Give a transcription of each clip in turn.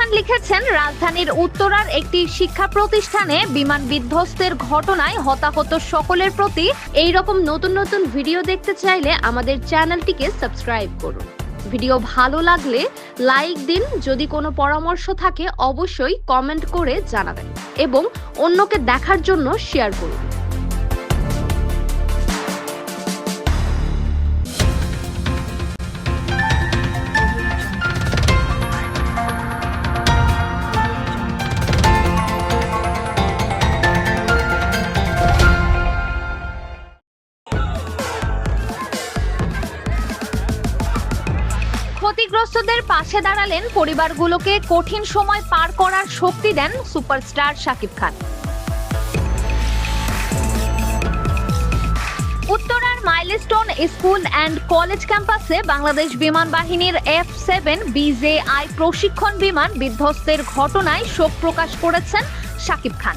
লিখেছেন, রাজধানীর উত্তরার একটি শিক্ষা প্রতিষ্ঠানে বিমান বিধ্বস্তের ঘটনায় হতাহত সকলের প্রতি এই রকম নতুন নতুন ভিডিও দেখতে চাইলে আমাদের চ্যানেলটিকে সাবস্ক্রাইব করুন। ভিডিও ভালো লাগলে লাইক দিন, যদি কোনো পরামর্শ থাকে অবশ্যই কমেন্ট করে জানাবেন এবং অন্যকে দেখার জন্য শেয়ার করুন। ক্ষতিগ্রস্তদের পাশে দাঁড়ালেন পরিবারগুলোকে কঠিন সময় পার করার শক্তি দেন সুপারস্টার শাকিব খান। উত্তরার মাইলস্টোন স্কুল অ্যান্ড কলেজ ক্যাম্পাসে বাংলাদেশ বিমান বাহিনীর এফ সেভেন বিজেআই প্রশিক্ষণ বিমান বিধ্বস্তের ঘটনায় শোক প্রকাশ করেছেন শাকিব খান।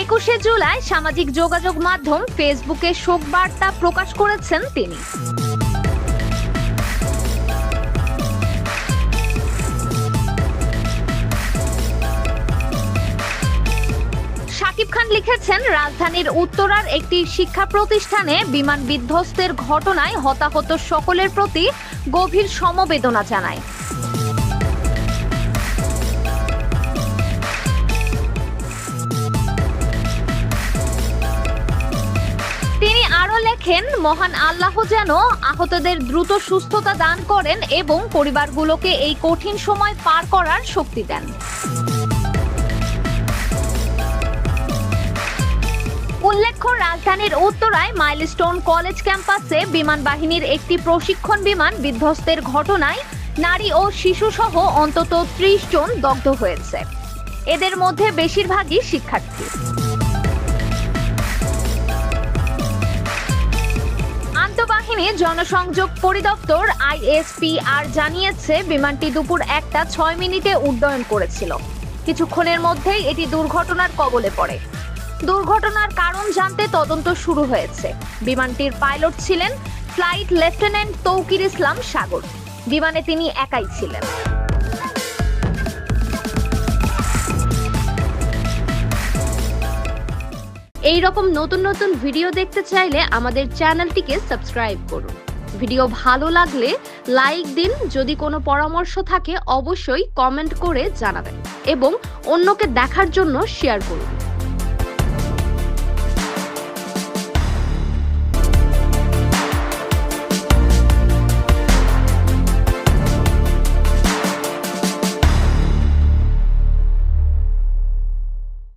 একুশে জুলাই সামাজিক যোগাযোগ মাধ্যম ফেসবুকে শোক বার্তা প্রকাশ করেছেন তিনি। শাকিব খান লিখেছেন, রাজধানীর উত্তরার একটি শিক্ষা প্রতিষ্ঠানে বিমান বিধ্বস্তের ঘটনায় হতাহত সকলের প্রতি গভীর সমবেদনা জানায়। লেখেন মহান আল্লাহ যেন আহতদের দ্রুত সুস্থতা দান করেন এবং পরিবারগুলোকে এই কঠিন সময় পার করার শক্তি দেন। উল্লেখ্য, রাজধানীর উত্তরায় মাইলস্টোন কলেজ ক্যাম্পাসে বিমান বাহিনীর একটি প্রশিক্ষণ বিমান বিধ্বস্তের ঘটনায় নারী ও শিশু সহ অন্তত ত্রিশ জন দগ্ধ হয়েছে। এদের মধ্যে বেশিরভাগই শিক্ষার্থী। আন্তঃবাহিনী জনসংযোগ পরিদপ্তর আইএসপিআর জানিয়েছে, বিমানটি দুপুর একটা ছয় মিনিটে উড্ডয়ন করেছিল। কিছুক্ষণের মধ্যেই এটি দুর্ঘটনার কবলে পড়ে। দুর্ঘটনার কারণ জানতে তদন্ত শুরু হয়েছে। বিমানটির পাইলট ছিলেন ফ্লাইট লেফটেন্যান্ট তৌকির ইসলাম সাগর। বিমানে তিনি একাই ছিলেন। এই রকম নতুন নতুন ভিডিও দেখতে চাইলে আমাদের চ্যানেলটিকে সাবস্ক্রাইব করুন। ভিডিও ভালো লাগলে লাইক দিন, যদি কোনো পরামর্শ থাকে অবশ্যই কমেন্ট করে জানাবেন এবং অন্যকে দেখার জন্য শেয়ার করুন।